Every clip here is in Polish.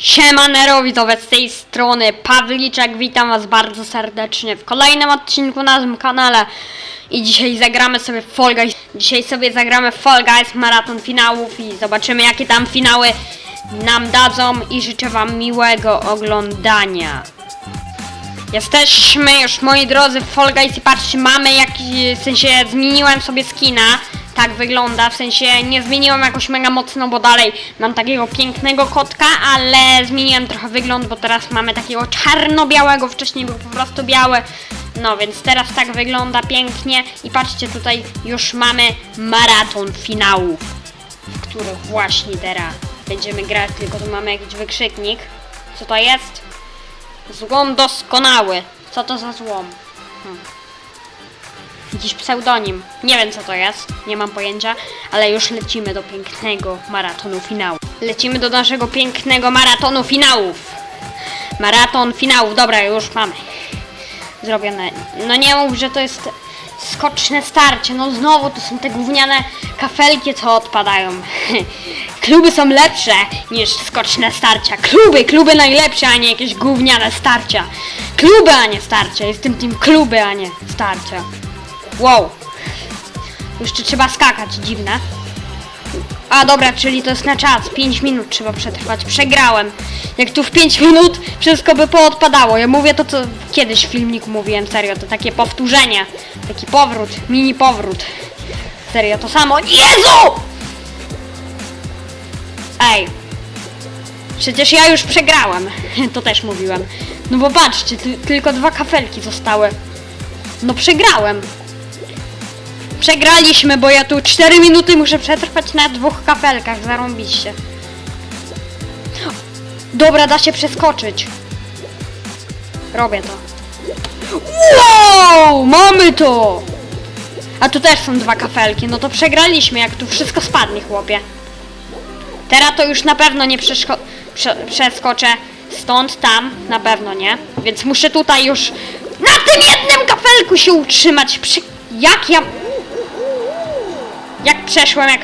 Siema Nerowidowe z tej strony Pawliczek, witam was bardzo serdecznie w kolejnym odcinku na tym kanale. I dzisiaj zagramy sobie Fall Guys, dzisiaj sobie zagramy Fall Guys maraton finałów i zobaczymy jakie tam finały nam dadzą. I życzę wam miłego oglądania. Jesteśmy już moi drodzy w Fall Guys. I patrzcie mamy jakiś, w sensie zmieniłem sobie skina tak wygląda, w sensie nie zmieniłem jakoś mega mocno, bo dalej mam takiego pięknego kotka, ale zmieniłem trochę wygląd, bo teraz mamy takiego czarno-białego, wcześniej był po prostu biały, no więc teraz tak wygląda pięknie i patrzcie tutaj już mamy maraton finałów, w których właśnie teraz będziemy grać, tylko tu mamy jakiś wykrzyknik, co to jest? Złom doskonały, co to za złom? Hmm. Jakiś pseudonim. Nie wiem co to jest, nie mam pojęcia, ale już lecimy do pięknego maratonu finału. Lecimy do naszego pięknego maratonu finałów. Maraton finałów, dobra, już mamy. Zrobione. No nie mów, że to jest skoczne starcie. No znowu to są te gówniane kafelki, co odpadają. Kluby są lepsze niż skoczne starcia. Kluby, kluby najlepsze, a nie jakieś gówniane starcia. Kluby, a nie starcia. Jestem tym kluby, a nie starcia. Wow. Jeszcze trzeba skakać, dziwne. A dobra, czyli to jest na czas. 5 minut trzeba przetrwać. Przegrałem. Jak tu w 5 minut wszystko by poodpadało. Ja mówię to, co kiedyś w filmiku mówiłem, serio. To takie powtórzenie. Taki powrót, mini powrót. Serio, to samo. Jezu! Ej. Przecież ja już przegrałem. To też mówiłem. No bo patrzcie, ty, tylko dwa kafelki zostały. No przegrałem. Przegraliśmy, bo ja tu 4 minuty muszę przetrwać na dwóch kafelkach, zarąbiście. Dobra, da się przeskoczyć. Robię to. Wow, mamy to! A tu też są dwa kafelki, no to przegraliśmy, jak tu wszystko spadnie, chłopie. Teraz to już na pewno nie prze przeskoczę stąd, tam, na pewno nie. Więc muszę tutaj już na tym jednym kafelku się utrzymać. Przy... Jak ja... Jak przeszłem, jak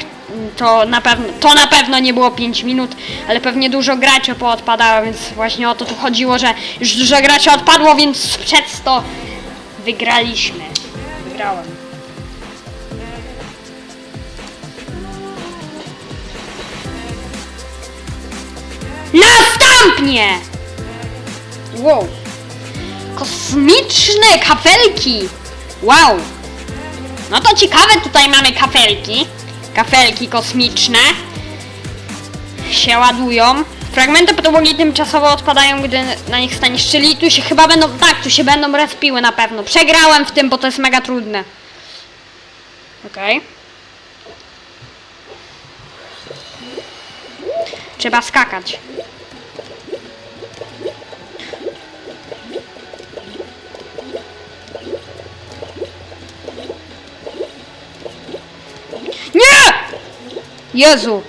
to na pewno, to na pewno nie było 5 minut, ale pewnie dużo graczy poodpadało, więc właśnie o to tu chodziło, że już dużo graczy odpadło, więc przez to wygraliśmy. Wygrałem. Następnie! Wow. Kosmiczne kafelki! Wow! No to ciekawe, tutaj mamy kafelki. Kafelki kosmiczne. Się ładują. Fragmenty podłogi tymczasowo odpadają, gdy na nich staniesz, czyli tu się chyba będą, tak, tu się będą respiły na pewno. Przegrałem w tym, bo to jest mega trudne. Okej. Trzeba skakać. Nie! Jezu!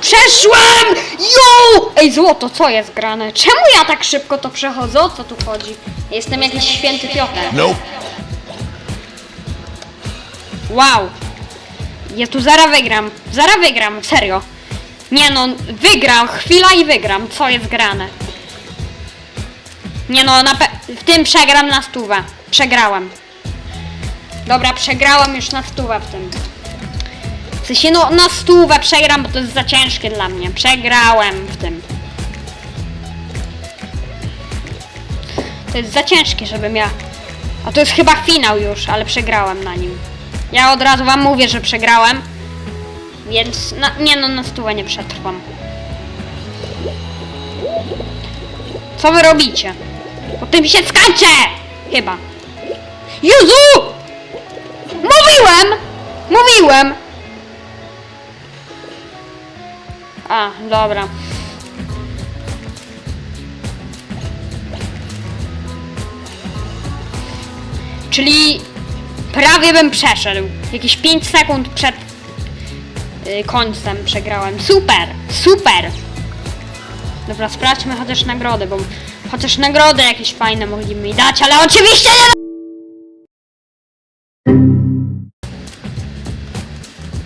Przeszłem! Jo! Ej, złoto, co jest grane? Czemu ja tak szybko to przechodzę? O co tu chodzi? Jestem jakiś święty Piotr. Nope. Wow! Ja tu zaraz wygram. Zaraz wygram, serio. Nie no, wygram, chwila i wygram. Co jest grane? Nie no, na pe- w tym przegram na stówę. Przegrałem. Dobra, przegrałem już na stówę w tym. W sensie no na stówę przegram, bo to jest za ciężkie dla mnie. Przegrałem w tym. To jest za ciężkie, żebym ja... A to jest chyba finał już, ale przegrałem na nim. Ja od razu wam mówię, że przegrałem. Więc nie no, na stówę nie przetrwam. Co wy robicie? Po tym się skacze! Chyba. Jezu! Mówiłem! Mówiłem! A, dobra. Czyli prawie bym przeszedł. Jakieś 5 sekund przed y, końcem przegrałem. Super! Super! Dobra, sprawdźmy chociaż nagrody, bo chociaż nagrody jakieś fajne mogli mi dać, ale oczywiście nie!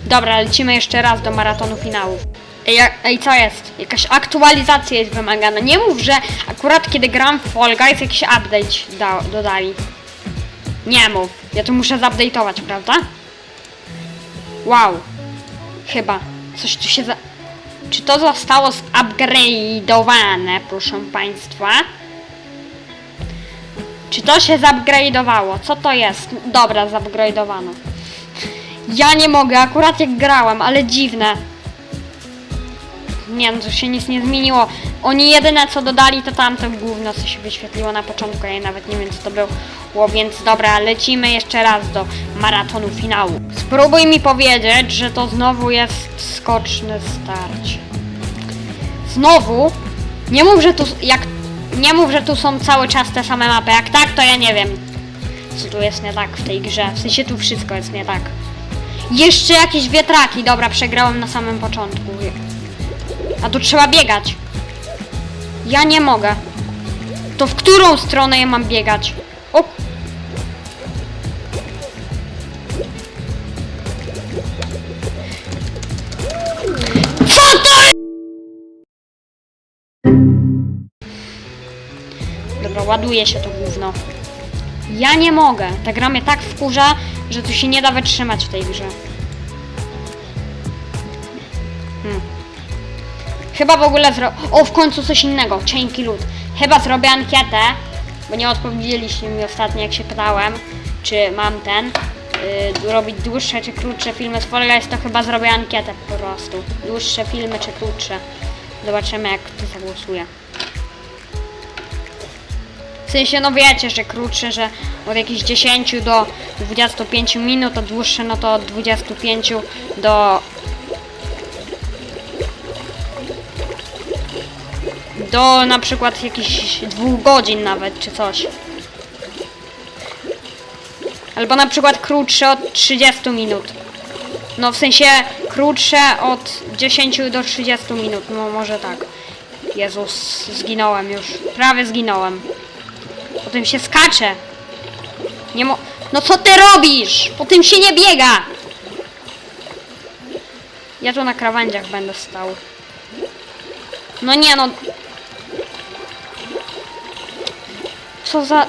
Dobra, lecimy jeszcze raz do maratonu finałów. Ej, ej, co jest? Jakaś aktualizacja jest wymagana. Nie mów, że akurat kiedy gram w Fall Guys jakiś update da, dodali. Nie mów. Ja to muszę zupdate'ować, prawda? Wow. Chyba. Coś tu się za... Czy to zostało zupgrade'owane, proszę Państwa? Czy to się zupgrade'owało? Co to jest? Dobra, zupgrade'owano. Ja nie mogę, akurat jak grałem, ale dziwne. Nie, no to się nic nie zmieniło. Oni jedyne co dodali to tamto gówno, co się wyświetliło na początku. Ja nawet nie wiem co to było, więc dobra, lecimy jeszcze raz do maratonu finału. Spróbuj mi powiedzieć, że to znowu jest skoczny starcie. Znowu? Nie mów, że tu jak nie mów, że tu są cały czas te same mapy. Jak tak, to ja nie wiem. Co tu jest nie tak w tej grze? W sensie tu wszystko jest nie tak. Jeszcze jakieś wietraki. Dobra, przegrałem na samym początku. A tu trzeba biegać. Ja nie mogę. To w którą stronę ja mam biegać? O! Co to Dobra, ładuje się to gówno. Ja nie mogę. Ta gra mnie tak wkurza, że tu się nie da wytrzymać w tej grze. Chyba w ogóle zro... O, w końcu coś innego. Cienki lód. Chyba zrobię ankietę, bo nie odpowiedzieliście mi ostatnio, jak się pytałem, czy mam ten, yy, robić dłuższe czy krótsze filmy z Fall Guys, to chyba zrobię ankietę po prostu. Dłuższe filmy czy krótsze. Zobaczymy, jak to zagłosuje. W sensie, no wiecie, że krótsze, że od jakichś 10 do 25 minut, a dłuższe, no to od 25 do do na przykład jakichś dwóch godzin nawet, czy coś. Albo na przykład krótsze od 30 minut. No w sensie krótsze od 10 do 30 minut, no może tak. Jezus, zginąłem już. Prawie zginąłem. Potem się skacze. Nie mo... No co ty robisz? Po tym się nie biega! Ja tu na krawędziach będę stał. No nie no. Co za...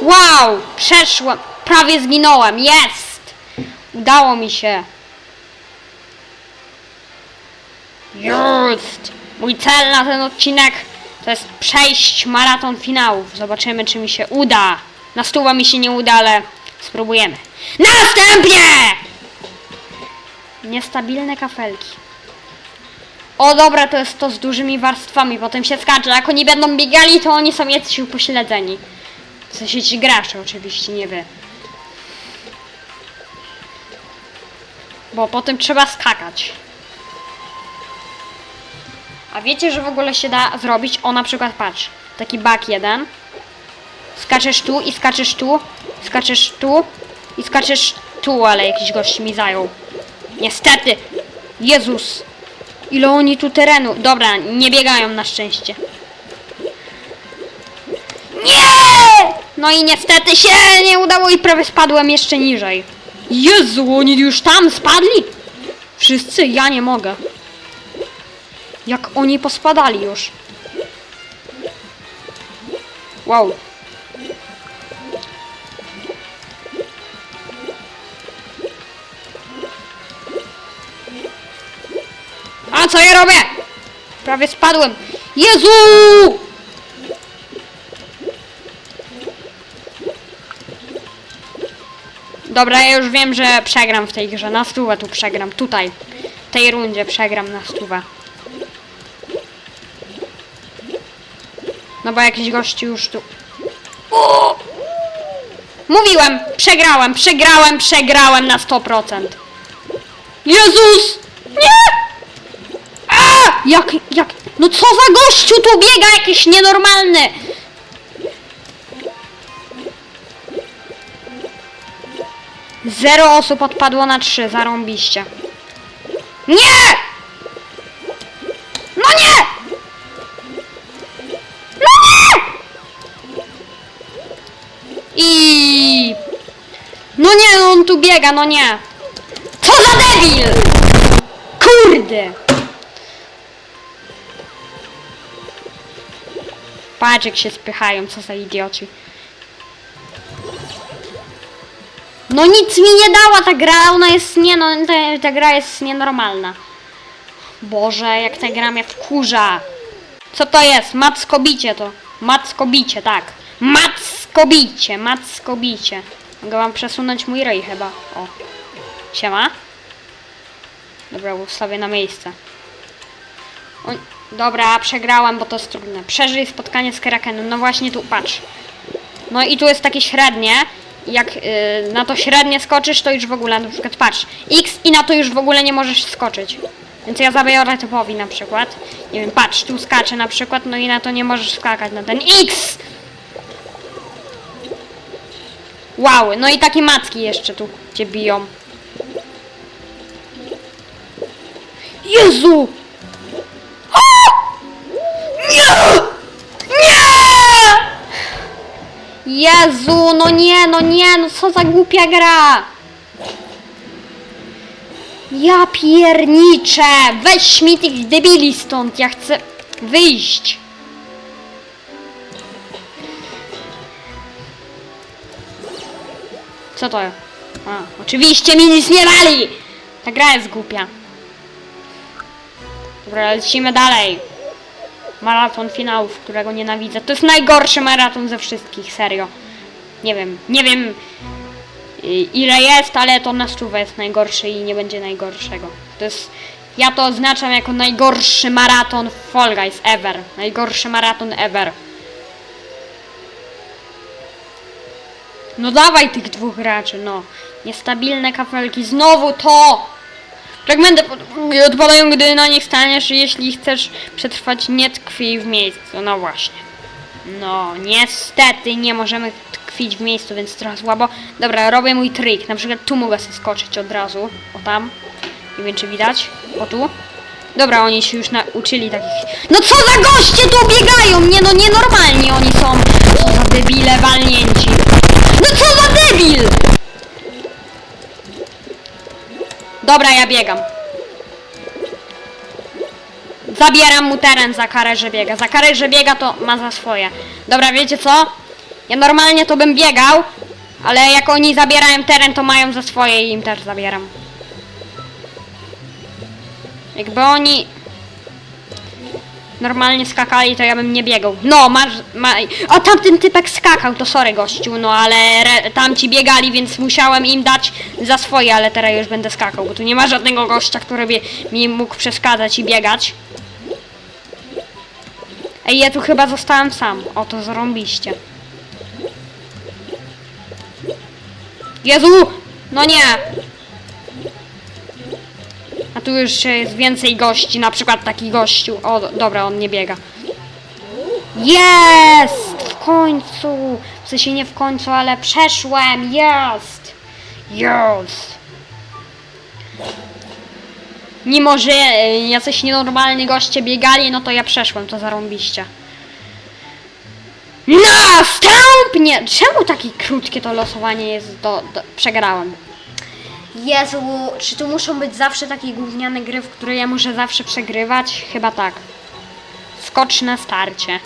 Wow! Przeszłem! Prawie zginąłem! Jest! Udało mi się. Jest! Mój cel na ten odcinek to jest przejść maraton finałów. Zobaczymy, czy mi się uda. Na stówę mi się nie uda, ale spróbujemy. Następnie! Niestabilne kafelki. O dobra, to jest to z dużymi warstwami, potem się skacze. Jak oni będą biegali, to oni są jacyś upośledzeni. W sensie ci gracze oczywiście, nie wy. Bo potem trzeba skakać. A wiecie, że w ogóle się da zrobić? O, na przykład patrz. Taki bak jeden. Skaczesz tu i skaczesz tu. Skaczesz tu i skaczesz tu, ale jakiś gość mi zajął. Niestety. Jezus. Ile oni tu terenu. Dobra, nie biegają na szczęście. Nie! No i niestety się nie udało i prawie spadłem jeszcze niżej. Jezu, oni już tam spadli? Wszyscy? Ja nie mogę. Jak oni pospadali już. Wow. Co ja robię? Prawie spadłem. Jezu! Dobra, ja już wiem, że przegram w tej grze. Na stówę tu przegram. Tutaj. W tej rundzie przegram na stówę. No bo jakiś gości już tu... O! Mówiłem! Przegrałem, przegrałem, przegrałem na 100%. Jezus! Nie! Jak, jak... No co za gościu tu biega jakiś nienormalny! Zero osób odpadło na trzy, zarąbiście. Nie! No nie! No nie! I... No nie, on tu biega, no nie. za debil! Kurde! Patrz jak się spychają, co za idioci. No nic mi nie dała ta gra, ona jest nie no, ta, ta gra jest nienormalna. Boże, jak ta gra mnie wkurza. Co to jest? Mackobicie to. Mackobicie, tak. Mackobicie, mackobicie. Mogę wam przesunąć mój ryj chyba. O. Siema. Dobra, ustawię na miejsce. O, dobra, przegrałam, bo to jest trudne. Przeżyj spotkanie z Krakenem. No właśnie tu, patrz. No i tu jest takie średnie. Jak y, na to średnie skoczysz, to już w ogóle, na przykład patrz, X i na to już w ogóle nie możesz skoczyć. Więc ja zabiorę typowi na przykład. Nie wiem, patrz, tu skacze na przykład, no i na to nie możesz skakać, na ten X! Wow, no i takie macki jeszcze tu cię biją. Jezu! Nie! Jezu, no nie, no nie, no co za głupia gra! Ja pierniczę! Weź mi tych debili stąd, ja chcę wyjść! Co to? A, oczywiście mi nic nie dali! Ta gra jest głupia. Dobra, lecimy dalej. Maraton finałów, którego nienawidzę. To jest najgorszy maraton ze wszystkich, serio. Nie wiem, nie wiem y, ile jest, ale to na stówę jest najgorszy i nie będzie najgorszego. To jest... Ja to oznaczam jako najgorszy maraton Fall Guys ever. Najgorszy maraton ever. No dawaj tych dwóch graczy, no. Niestabilne kafelki, znowu to! Fragmenty pod- odpadają, gdy na nich staniesz, jeśli chcesz przetrwać, nie tkwi w miejscu. No właśnie. No, niestety nie możemy tkwić w miejscu, więc trochę słabo. Dobra, robię mój trik. Na przykład tu mogę sobie skoczyć od razu. O tam. Nie wiem, czy widać. O tu. Dobra, oni się już nauczyli takich... No co za goście tu biegają! Nie no, nienormalni oni są. Co za debile walnięci. No co za debil! Dobra, ja biegam. Zabieram mu teren za karę, że biega. Za karę, że biega, to ma za swoje. Dobra, wiecie co? Ja normalnie to bym biegał, ale jak oni zabierają teren, to mają za swoje i im też zabieram. Jakby oni normalnie skakali, to ja bym nie biegał. No, masz... Ma... A tamten typek skakał, to sorry gościu, no ale re... tamci biegali, więc musiałem im dać za swoje, ale teraz już będę skakał, bo tu nie ma żadnego gościa, który by mi mógł przeszkadzać i biegać. Ej, ja tu chyba zostałem sam. O, to zarąbiście. Jezu! No nie! Tu już jest więcej gości, na przykład taki gościu. O, do- dobra, on nie biega. Jest! W końcu! W sensie nie w końcu, ale przeszłem! Jest! Jest! Mimo, że e, jacyś nienormalni goście biegali, no to ja przeszłem, to zarąbiście. Następnie! Czemu takie krótkie to losowanie jest do... do... Przegrałem. Jezu, czy tu muszą być zawsze takie gówniane gry, w które ja muszę zawsze przegrywać? Chyba tak. Skoczne starcie.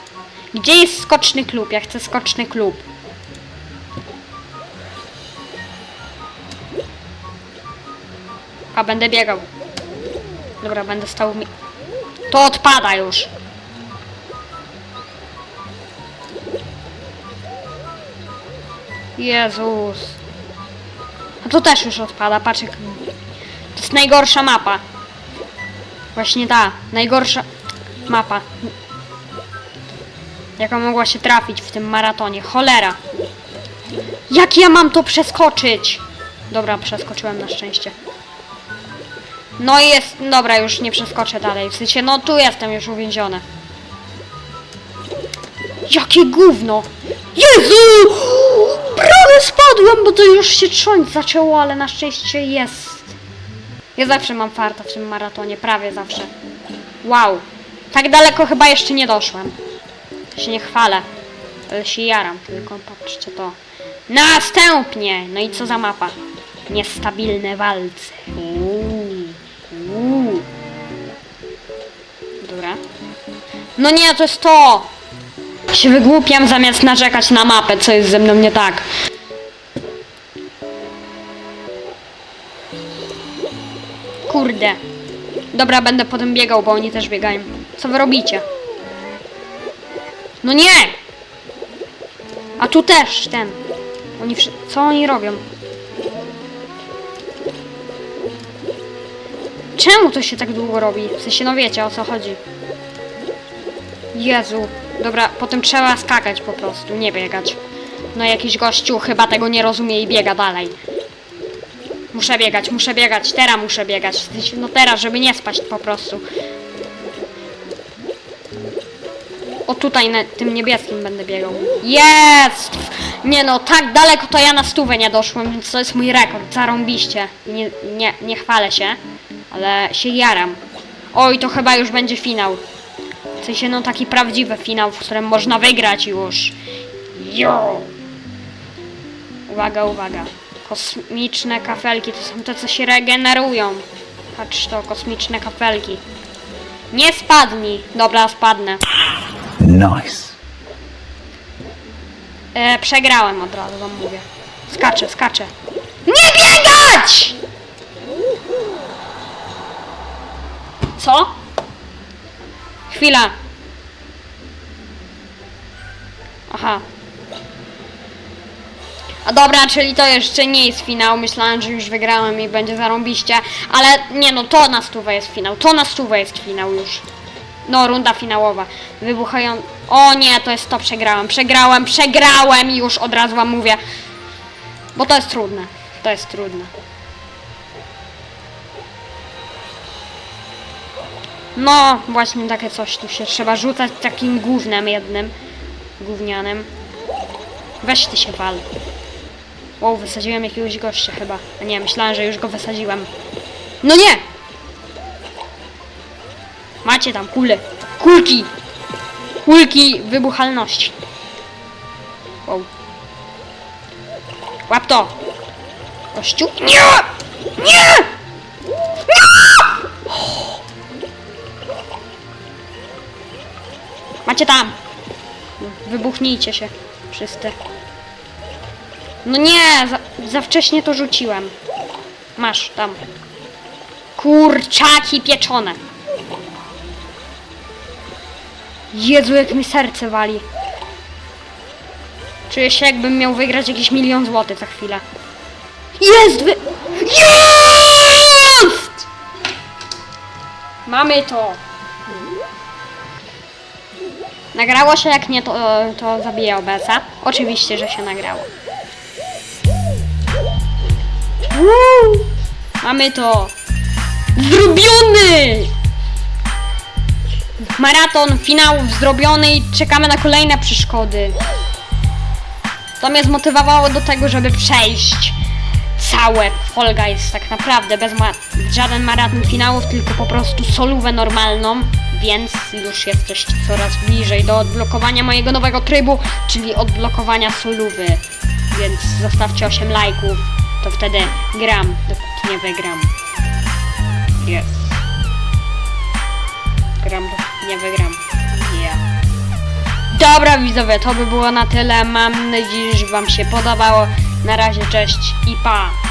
Gdzie jest skoczny klub? Ja chcę skoczny klub. A będę biegał. Dobra, będę stał mi... To odpada już. Jezus. A to też już odpada, patrz jak... To jest najgorsza mapa. Właśnie ta, najgorsza mapa. Jaka mogła się trafić w tym maratonie. Cholera. Jak ja mam to przeskoczyć? Dobra, przeskoczyłem na szczęście. No i jest, dobra, już nie przeskoczę dalej. W sensie, no tu jestem już uwięziony. Jakie gówno! Jezu! prawie spadłem, bo to już się trząść zaczęło, ale na szczęście jest. Ja zawsze mam farta w tym maratonie, prawie zawsze. Wow, tak daleko chyba jeszcze nie doszłem. Się nie chwalę, ale się jaram tylko, patrzcie to. Następnie! No i co za mapa? Niestabilne walce. Uuu. Uuu. Dobra. No nie, to jest to! Się wygłupiam zamiast narzekać na mapę, co jest ze mną nie tak. Kurde. Dobra, będę potem biegał, bo oni też biegają. Co wy robicie? No nie! A tu też ten. Oni. Co oni robią? Czemu to się tak długo robi? W sensie, no wiecie o co chodzi. Jezu. Dobra, potem trzeba skakać po prostu, nie biegać. No jakiś gościu chyba tego nie rozumie i biega dalej. Muszę biegać, muszę biegać, teraz muszę biegać. No teraz, żeby nie spaść po prostu. O tutaj na tym niebieskim będę biegał. Jest! Nie no, tak daleko to ja na stówę nie doszłem, więc to jest mój rekord. Zarąbiście. Nie, nie, nie chwalę się, ale się jaram. Oj, to chyba już będzie finał. Sensie, no taki prawdziwy finał, w którym można wygrać już. Jo! Uwaga, uwaga. Kosmiczne kafelki to są te, co się regenerują. Patrz to, kosmiczne kafelki. Nie spadnij. Dobra, spadnę. Nice. E, przegrałem od razu, wam mówię. Skaczę, skaczę. Nie biegać! Co? Chwila. Aha. A dobra, czyli to jeszcze nie jest finał. Myślałem, że już wygrałem i będzie zarąbiście. Ale nie no, to na stówę jest finał. To na stówę jest finał już. No, runda finałowa. Wybuchają... O nie, to jest to, przegrałem. Przegrałem, przegrałem i już od razu wam mówię. Bo to jest trudne. To jest trudne. No, właśnie takie coś tu się trzeba rzucać takim gównem jednym. Gównianym. Weź ty się wal. Wow, wysadziłem jakiegoś gościa chyba. A nie, myślałem, że już go wysadziłem. No nie! Macie tam kule. Kulki! Kulki wybuchalności. Wow. Łap to! Kościół? Nie! Nie! Macie tam! Wybuchnijcie się. Wszyscy. No nie! Za, za wcześnie to rzuciłem. Masz tam. Kurczaki pieczone. Jezu, jak mi serce wali. Czuję się jakbym miał wygrać jakiś milion złotych za chwilę. Jest! Wy... Jest! Mamy to. Nagrało się, jak nie, to, to zabiję OBS-a. Oczywiście, że się nagrało. Mamy to. Zrobiony! Maraton finałów zrobiony i czekamy na kolejne przeszkody. To mnie zmotywowało do tego, żeby przejść całe Fall Guys tak naprawdę, bez ma żaden maraton finałów, tylko po prostu solówę normalną, więc już jesteście coraz bliżej do odblokowania mojego nowego trybu, czyli odblokowania solówy. Więc zostawcie 8 lajków, to wtedy gram, dopóki nie wygram. Jest. Gram, dopóki nie wygram. Dobra widzowie, to by było na tyle. Mam nadzieję, że wam się podobało. Na razie, cześć i pa!